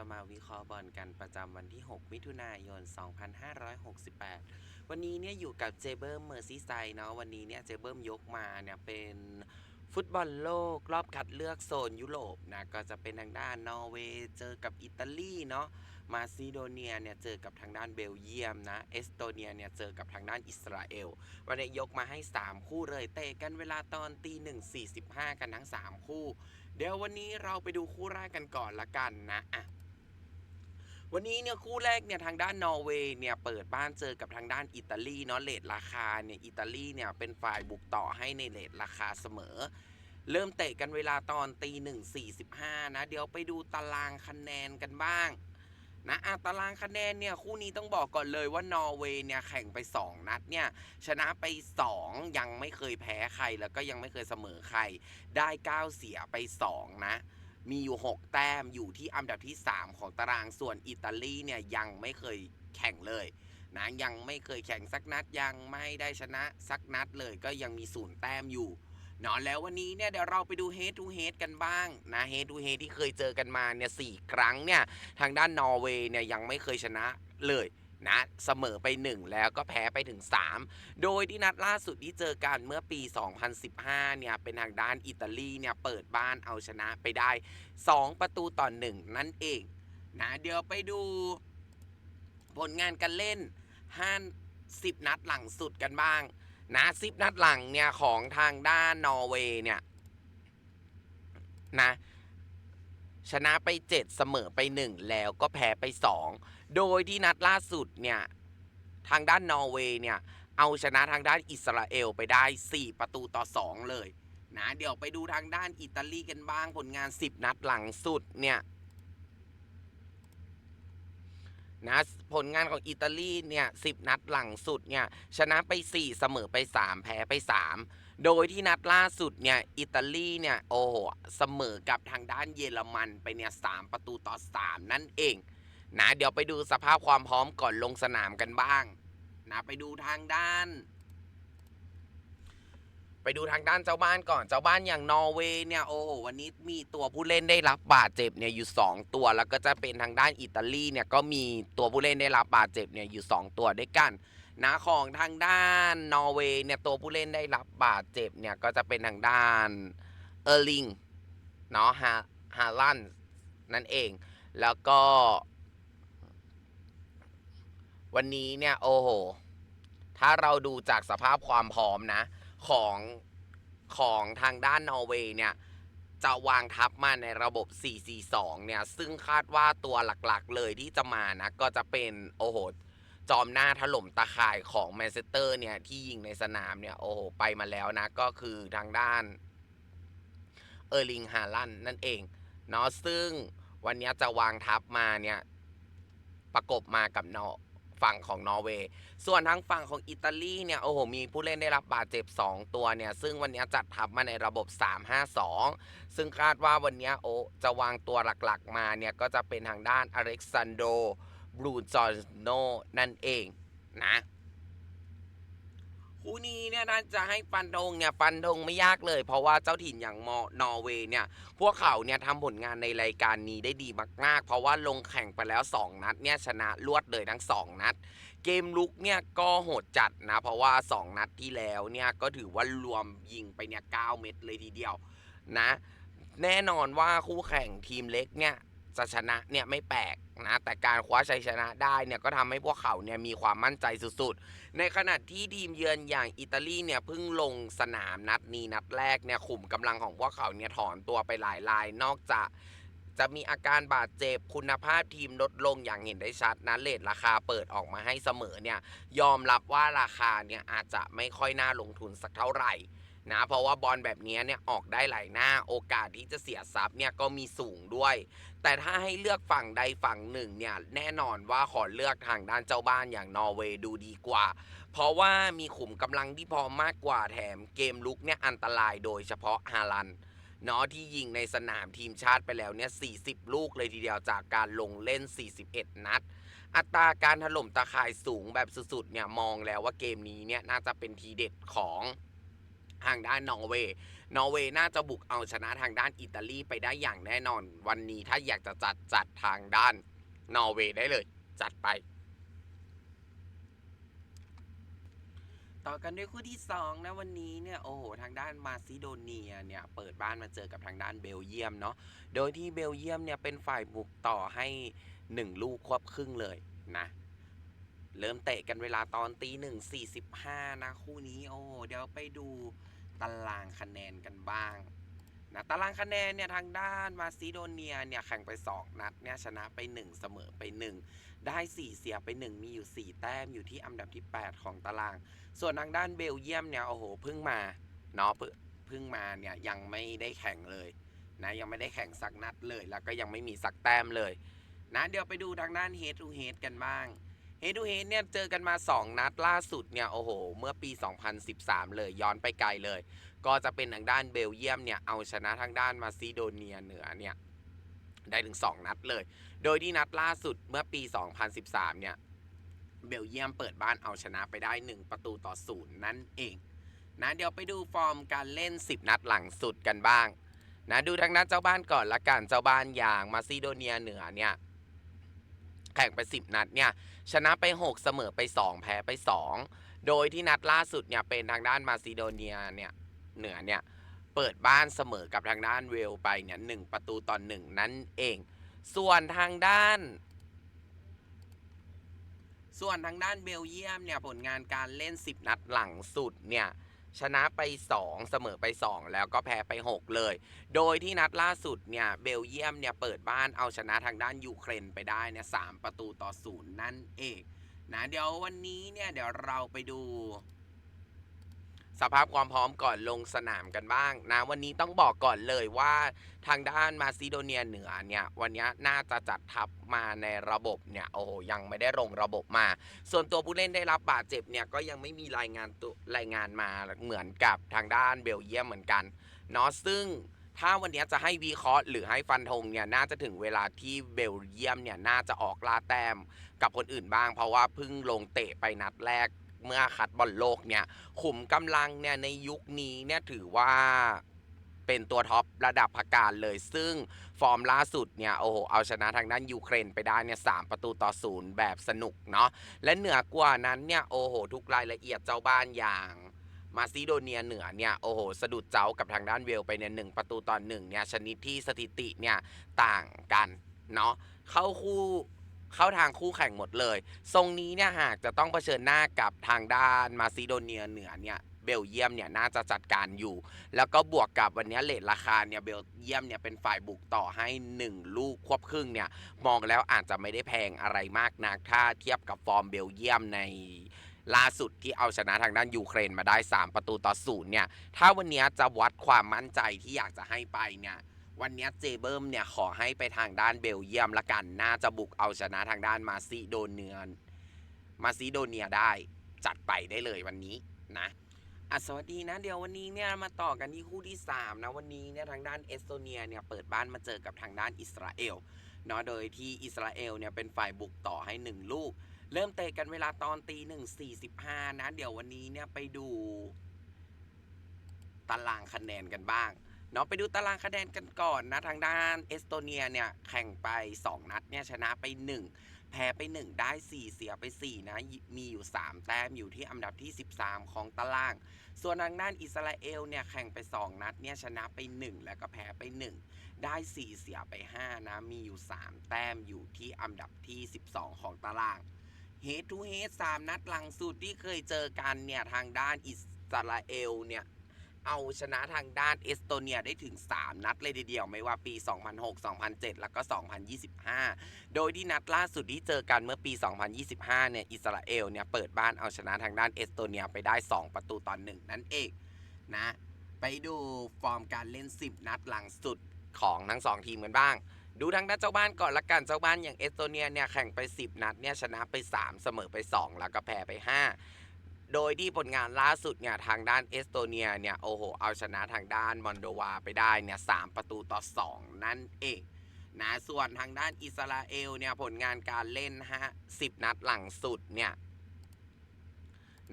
จะมาวิเคราะห์บอลกันประจำวันที่ 6 มิถุนายน 2568 วันนี้เนี่ยอยู่กับเจเบิร์มเมอร์ซี่ไซเนาะวันนี้เนี่ยเจเบิร์มยกมาเนี่ยเป็นฟุตบอลโลกรอบคัดเลือกโซนยุโรปนะก็จะเป็นทางด้านนอร์เวย์เจอกับอิตาลีเนาะมาซิโดเนียเนี่ยเจอกับทางด้านเบลเยียมนะเอสโตเนียเนี่ยเจอกับทางด้านอิสราเอลวันนี้ยกมาให้ 3 คู่เลยเตะกันเวลาตอนตีหนึ่งสี่สิบห้ากันทั้ง 3 คู่ เดี๋ยววันนี้เราไปดูคู่แรกกันก่อนละกันนะอะ วันนี้เนี่ยคู่แรกเนี่ยทางด้านนอร์เวย์เนี่ยเปิดบ้านเจอกับทางด้านอิตาลีเนาะเลทราคาเนี่ยอิตาลีเนี่ยเป็นฝ่ายบุกต่อให้ในเลทราคาเสมอ เริ่มเตะกันเวลาตอนตีหนึ่งสี่สิบห้านะเดี๋ยวไปดูตารางคะแนนกันบ้างนะอะตารางคะแนนเนี่ยคู่นี้ต้องบอกก่อนเลยว่านอร์เวย์เนี่ยแข่งไป 2 นัดเนี่ยชนะไป 2 ยังไม่เคยแพ้ใครแล้วก็ยังไม่เคยเสมอใครได้ 9 เสียไป 2 นะ มีอยู่ 6 แต้มอยู่ที่อันดับที่ 3 ของตารางส่วนอิตาลีเนี่ยยังไม่เคยแข่งเลยนะยังไม่เคยแข่งสักนัดยังไม่ได้ชนะสักนัดเลยก็ยังมีศูนย์แต้มอยู่เนาะแล้ววันนี้เนี่ยเดี๋ยวเราไปดู head to head กันบ้างนะ head to head ที่เคยเจอกันมาเนี่ยสครั้งเนี่ยทางด้านนอร์เวย์เนี่ยยังไม่เคยชนะเลย นะเสมอไป 1 แล้วก็แพ้ไปถึง 3 โดยที่นัดล่าสุดที่เจอกันเมื่อปี 2015 เนี่ย เป็นทางด้านอิตาลีเนี่ย เปิดบ้านเอาชนะไปได้ 2 ประตูต่อ 1 นั่นเองนะเดี๋ยวไปดูผลงานการเล่น 5 10 นัดหลังสุดกันบ้างนะซิปนัดหลังเนี่ย ของทางด้านนอร์เวย์เนี่ยนะ ชนะไป 7 เสมอไป 1 แล้วก็แพ้ไป 2 โดยที่นัดล่าสุดเนี่ย ทางด้านนอร์เวย์เนี่ย เอาชนะทางด้านอิสราเอลไปได้ 4 ประตูต่อ 2 เลยนะเดี๋ยวไปดูทางด้านอิตาลีกันบ้างผลงาน 10 นัดหลังสุดเนี่ยนะผลงานของอิตาลีเนี่ยสินัดหลังสุดเนี่ยชนะไป 4 เสมอไป 3 แพ้ไป 3 โดยที่นัดล่าสุดเนี่ย อิตาลีเนี่ย โอ้โหเสมอกับทางด้านเยอรมันไปเนี่ยสามประตูต่อ3นั่นเอง นะ เดี๋ยวไปดูสภาพความพร้อมก่อนลงสนามกันบ้าง นะ ไปดูทางด้าน ไปดูทางด้านเจ้าบ้านก่อน เจ้าบ้านอย่างนอร์เวย์เนี่ย โอ้โห วันนี้มีตัวผู้เล่นได้รับบาดเจ็บเนี่ยอยู่ 2 ตัว แล้วก็จะเป็นทางด้านอิตาลีเนี่ย ก็มีตัวผู้เล่นได้รับบาดเจ็บเนี่ยอยู่ 2 ตัวด้วยกัน นะของทางด้านนอร์เวย์เนี่ยตัวผู้เล่นได้รับบาดเจ็บเนี่ยก็จะเป็นทางด้านเออร์ลิงเนาะฮาฮาลันนั่นเอง แล้วก็ วันนี้เนี่ยโอ้โห ถ้าเราดูจากสภาพความพร้อมนะ ของของทางด้านนอร์เวย์เนี่ยจะวางทัพมาในระบบ 4-4-2 เนี่ย ซึ่งคาดว่าตัวหลักๆ เลยที่จะมานะ ก็จะเป็น โอ้โห จอมหน้าถล่มตาข่ายของแมนเชสเตอร์เนี่ยที่ยิงในสนามเนี่ยโอ้โหไปมาแล้วนะ ก็คือทางด้านเออร์ลิงฮาลันนั่นเองเนาะซึ่งวันนี้จะวางทัพมาเนี่ย ประกบมากับนอฝั่งของนอร์เวย์ ส่วนทางฝั่งของอิตาลีเนี่ยโอ้โหมีผู้เล่นได้รับบาดเจ็บ 2 ตัวเนี่ย ซึ่งวันนี้จัดทัพมาในระบบ 3-5-2 ซึ่งคาดว่าวันนี้โอจะวางตัวหลักๆมาเนี่ย ก็จะเป็นทางด้านอเล็กซานโด บรูจอนโนนั่นเองนะคู่นี้เนี่ยน่าจะให้ฟันธงเนี่ยฟันธงไม่ยากเลย เพราะว่าเจ้าถิ่นอย่างมอนอร์เวย์เนี่ยพวกเขาเนี่ยทำผลงานในรายการนี้ได้ดีมากๆ เพราะว่าลงแข่งไปแล้ว 2 นัดเนี่ยชนะรวดเลยทั้ง 2 นัด เกมลุกเนี่ยก็โหดจัดนะ เพราะว่า 2 นัดที่แล้วเนี่ยก็ถือว่ารวมยิงไปเนี่ย9เม็ดเลยทีเดียวนะ แน่นอนว่าคู่แข่งทีมเล็กเนี่ย จะชนะเนี่ยไม่แปลกนะแต่การคว้าชัยชนะได้เนี่ยก็ทำให้พวกเขาเนี่ยมีความมั่นใจสุดๆ ในขณะที่ทีมเยือนอย่างอิตาลีเนี่ยเพิ่งลงสนามนัดนี้นัดแรกเนี่ยขุมกำลังของพวกเขาเนี่ยถอนตัวไปหลายรายนอกจากจะมีอาการบาดเจ็บคุณภาพทีมลดลงอย่างเห็นได้ชัดนะเลทราคาเปิดออกมาให้เสมอเนี่ยยอมรับว่าราคาเนี่ยอาจจะไม่ค่อยน่าลงทุนสักเท่าไหร่นะเพราะว่าบอลแบบนี้เนี่ยออกได้หลายหน้าโอกาสที่จะเสียทรัพย์เนี่ยก็มีสูงด้วย แต่ถ้าให้เลือกฝั่งใดฝั่งหนึ่งเนี่ยแน่นอนว่าขอเลือกทางด้านเจ้าบ้านอย่างนอร์เวย์ดูดีกว่า เพราะว่ามีขุมกำลังที่พอมากกว่าแถมเกมลุกเนี่ยอันตรายโดยเฉพาะฮาลันเนาะที่ยิงในสนามทีมชาติไปแล้วเนี่ย 40 ลูกเลยทีเดียวจากการลงเล่น 41 นัด อัตราการถล่มตาข่ายสูงแบบสุดๆเนี่ยมองแล้วว่าเกมนี้เนี่ยน่าจะเป็นทีเด็ดของ ทางด้านนอร์เวย์นอร์เวย์น่าจะบุกเอาชนะทางด้านอิตาลีไปได้อย่างแน่นอน วันนี้ถ้าอยากจะจัดจัดทางด้านนอร์เวย์ได้เลย จัดไป ต่อกันด้วยคู่ที่ 2 นะวันนี้เนี่ยโอ้โหทางด้านมาซิโดเนียเนี่ยเปิดบ้านมาเจอกับทางด้านเบลเยียมเนาะโดยที่เบลเยียมเนี่ยเป็นฝ่ายบุกต่อให้ 1 ลูกควบครึ่งเลยนะเริ่มเตะกันเวลาตอนตีหนึ่งสี่สิบห้านะ คู่นี้ โอ้โหเดี๋ยวไปดู ตารางคะแนนกันบ้างนะตารางคะแนนเนี่ยทางด้านมาซิโดเนียเนี่ยแข่งไป 2 นัดเนี่ยชนะไป 1 เสมอไป 1 ได้ 4 เสียไป 1 มีอยู่ 4 แต้มอยู่ที่อันดับที่ 8 ของตาราง ส่วนทางด้านเบลเยียมเนี่ยโอ้โหเพิ่งมาเนาะเพิ่งเพิ่งมาเนี่ยยังไม่ได้แข่งเลยนะยังไม่ได้แข่งสักนัดเลย แล้วก็ยังไม่มีสักแต้มเลยนะเดี๋ยวไปดูทางด้าน head to head กันบ้าง เฮดูเฮดเนี่ยเจอกันมา 2 นัดล่าสุดเนี่ยโอ้โห เมื่อปี 2013 เลยย้อนไปไกลเลย ก็จะเป็นทางด้านเบลเยียมเนี่ย เอาชนะทางด้านมาซิโดเนียเหนือเนี่ย ได้ถึง 2 นัดเลย โดยที่นัดล่าสุดเมื่อปี 2013 เนี่ย เบลเยียมเปิดบ้านเอาชนะไปได้ 1 ประตูต่อศูนย์นั่นเองนะเดี๋ยวไปดูฟอร์มการเล่น 10 นัดหลังสุดกันบ้างนะดูทางด้านเจ้าบ้านก่อนละกันเจ้าบ้านอย่างมาซิโดเนียเหนือเนี่ยแข่งไป 10 นัดเนี่ย ชนะไป 6 เสมอไป 2 แพ้ไป 2 โดยที่นัดล่าสุดเนี่ยเป็นทางด้านมาซิโดเนียเนี่ยเหนือเนี่ยเปิดบ้านเสมอกับทางด้านเวลไปเนี่ยหประตูต่อหนึ่งนั่นเอง ส่วนทางด้าน ส่วนทางด้านเบลเยียมเนี่ยผลงานการเล่น 10 นัดหลังสุดเนี่ย ชนะไป 2 เสมอไป 2 แล้วก็แพ้ไป 6 เลย โดยที่นัดล่าสุดเนี่ยเบลเยียมเนี่ยเปิดบ้านเอาชนะทางด้านยูเครนไปได้เนี่ยสประตูต่อศูนย์นั่นเองนะเดี๋ยววันนี้เนี่ยเดี๋ยวเราไปดู สภาพความพร้อมก่อนลงสนามกันบ้างนะ วันนี้ต้องบอกก่อนเลยว่าทางด้านมาซิโดเนียเหนือเนี่ย วันนี้น่าจะจัดทัพมาในระบบเนี่ย โอ้ยังไม่ได้ลงระบบมา ส่วนตัวผู้เล่นได้รับบาดเจ็บเนี่ย ก็ยังไม่มีรายงานตัวรายงานมาเหมือนกับทางด้านเบลเยียมเหมือนกันเนาะซึ่งถ้าวันนี้จะให้วิเคราะห์หรือให้ฟันธงเนี่ยน่าจะถึงเวลาที่เบลเยียมเนี่ยน่าจะออกลาแต้มกับคนอื่นบ้าง เพราะว่าเพิ่งลงเตะไปนัดแรก เมื่อคัดบอลโลกเนี่ยขุมกำลังเนี่ยในยุคนี้เนี่ยถือว่าเป็นตัวท็อประดับพักการเลย ซึ่งฟอร์มล่าสุดเนี่ยโอ้โหเอาชนะทางด้านยูเครนไปได้เนี่ยสประตูต่อศูนย์แบบสนุกเนาะและเหนือกว่านั้นเนี่ยโอ้โหทุกรายละเอียดเจ้าบ้านอย่างมาซิโดเนียเหนือเนี่ยโอ้โหสะดุดเจ้ากับทางด้านเวลไปเนี่ยหนึ่งประตูต่อหนึ่งเนี่ยชนิดที่สถิติเนี่ยต่างกันเนาะเข้าคู่ เข้าทางคู่แข่งหมดเลย ทรงนี้เนี่ยหากจะต้องเผชิญหน้ากับทางด้านมาซิโดเนียเหนือเนี่ยเบลเยียมเนี่ยน่าจะจัดการอยู่ แล้วก็บวกกับวันนี้เลทราคาเนี่ยเบลเยียมเนี่ยเป็นฝ่ายบุกต่อให้ 1 ลูกควบครึ่งเนี่ยมองแล้วอาจจะไม่ได้แพงอะไรมากนักถ้าเทียบกับฟอร์มเบลเยียมในล่าสุดที่เอาชนะทางด้านยูเครนมาได้ 3 ประตูต่อศูนย์เนี่ยถ้าวันนี้จะวัดความมั่นใจที่อยากจะให้ไปเนี่ย วันนี้เจเบิร์มเนี่ยขอให้ไปทางด้านเบลเยียมละกัน น่าจะบุกเอาชนะทางด้านมาซิโดเนียมาซิโดเนียได้จัดไปได้เลยวันนี้นะอะสวัสดีนะ เดี๋ยววันนี้เนี่ยมาต่อกันที่คู่ที่ 3 นะวันนี้เนี่ยทางด้านเอสโตเนียเนี่ยเปิดบ้านมาเจอกับทางด้านอิสราเอลเนาะโดยที่อิสราเอลเนี่ยเป็นฝ่ายบุกต่อให้ 1 ลูก เริ่มเตะกันเวลาตอนตีหนึ่งสี่สิบห้านะ เดี๋ยววันนี้เนี่ยไปดู ตารางคะแนนกันบ้าง เนาะไปดูตารางคะแนนกันก่อนนะทางด้านเอสโตเนียเนี่ยแข่งไป 2 นัดเนี่ยชนะไป 1 แพ้ไป 1 ได้ 4 เสียไป 4 นะ มีอยู่ 3 แต้มอยู่ที่อันดับที่ 13 ของตาราง ส่วนทางด้านอิสราเอลเนี่ยแข่งไป 2 นัดเนี่ยชนะไป 1 แล้วก็แพ้ไป 1 ได้ 4 เสียไป 5 นะ มีอยู่ 3 แต้มอยู่ที่อันดับที่ 12 ของตารางเฮดทูเฮดสามนัดหลังสุดที่เคยเจอกันเนี่ยทางด้านอิสราเอลเนี่ย เอาชนะทางด้านเอสโตเนียได้ถึง 3 นัดเลยทีเดียวไม่ว่าปี 2006 2007 แล้วก็ 2025 โดยที่นัดล่าสุดที่เจอกันเมื่อปี 2025 เนี่ยอิสราเอลเนี่ยเปิดบ้านเอาชนะทางด้านเอสโตเนียไปได้ 2 ประตูต่อหนึ่งนั่นเองนะไปดูฟอร์มการเล่น 10 นัดหลังสุดของทั้ง 2 ทีมกันบ้าง ดูทางด้านเจ้าบ้านก่อนละกันเจ้าบ้านอย่างเอสโตเนียเนี่ยแข่งไป 10 นัดเนี่ยชนะไป 3 เสมอไป 2 แล้วก็แพ้ไป 5 โดยที่ผลงานล่าสุดเนี่ยทางด้านเอสโตเนียเนี่ยโอ้โหเอาชนะทางด้านมอนโดวาไปได้เนี่ยสประตูต่อ 2 นั่นเองนะส่วนทางด้านอิสราเอลเนี่ยผลงานการเล่นฮะ10 นัดหลังสุดเนี่ย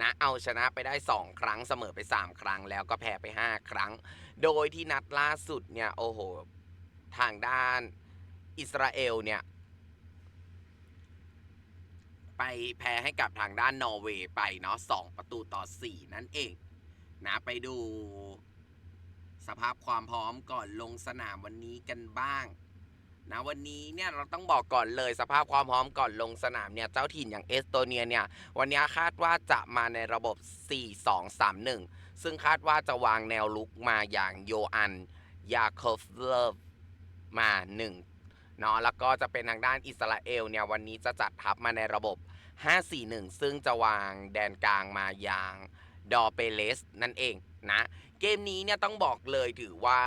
นะเอาชนะไปได้ 2 ครั้งเสมอไป 3 ครั้ง แล้วก็แพ้ไป 5 ครั้ง โดยที่นัดล่าสุดเนี่ยโอ้โหทางด้านอิสราเอลเนี่ย ไปแพ้ให้กับทางด้านนอร์เวย์ไปเนาะสองประตูต่อ 4 นั่นเองนะไปดูสภาพความพร้อมก่อนลงสนามวันนี้กันบ้างนะวันนี้เนี่ยเราต้องบอกก่อนเลยสภาพความพร้อมก่อนลงสนามเนี่ยเจ้าถิ่นอย่างเอสโตเนียเนี่ยวันนี้คาดว่าจะมาในระบบ 4-2-3-1 ซึ่งคาดว่าจะวางแนวลุกมาอย่างโยอัน ยาโคฟเลฟมา1เนาะแล้วก็จะเป็นทางด้านอิสราเอลเนี่ยวันนี้จะจัดทัพมาในระบบ 5-4-1 ซึ่งจะวางแดนกลางมาอย่างดอเปเลสนั่นเองนะ เกมนี้เนี่ยต้องบอกเลยถือว่า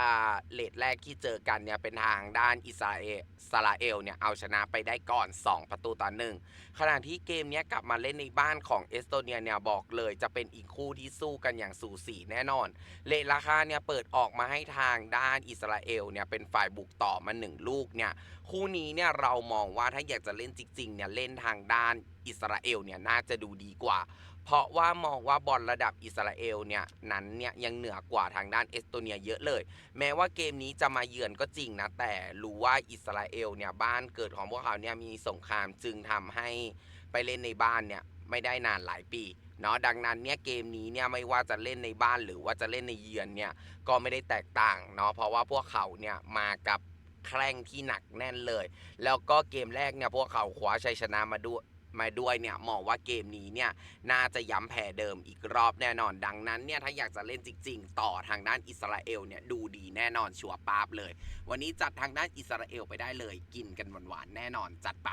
เลดแรกที่เจอกันเนี่ยเป็นทางด้านอิสราเอลสราเอลเนี่ยเอาชนะไปได้ก่อน 2 ประตูต่อหนึ่งขณะที่เกมนี้กลับมาเล่นในบ้านของเอสโตเนียเนี่ยบอกเลยจะเป็นอีกคู่ที่สู้กันอย่างสูสีแน่นอน เลทราคาเนี่ยเปิดออกมาให้ทางด้านอิสราเอลเนี่ยเป็นฝ่ายบุกต่อมาหนึ่งลูกเนี่ยคู่นี้เนี่ยเรามองว่าถ้าอยากจะเล่นจริงๆเนี่ยเล่นทางด้านอิสราเอลเนี่ยน่าจะดูดีกว่า เพราะว่ามองว่าบอลระดับอิสราเอลเนี่ยนั้นเนี่ยยังเหนือกว่าทางด้านเอสโตเนียเยอะเลย แม้ว่าเกมนี้จะมาเยือนก็จริงนะ แต่รู้ว่าอิสราเอลเนี่ยบ้านเกิดของพวกเขาเนี่ยมีสงครามจึงทำให้ไปเล่นในบ้านเนี่ยไม่ได้นานหลายปีเนาะดังนั้นเนี่ยเกมนี้เนี่ยไม่ว่าจะเล่นในบ้านหรือว่าจะเล่นในเยือนเนี่ยก็ไม่ได้แตกต่างเนาะเพราะว่าพวกเขาเนี่ยมากับแคร่งที่หนักแน่นเลย แล้วก็เกมแรกเนี่ยพวกเขาคว้าชัยชนะมาด้วย มาด้วยเนี่ยมองว่าเกมนี้เนี่ยน่าจะย้ำแพ้เดิมอีกรอบแน่นอนดังนั้นเนี่ยถ้าอยากจะเล่นจริง ๆ ต่อทางด้านอิสราเอลเนี่ยดูดีแน่นอนชัวร์ปาบเลย วันนี้จัดทางด้านอิสราเอลไปได้เลย กินกันหวานๆแน่นอนจัดไป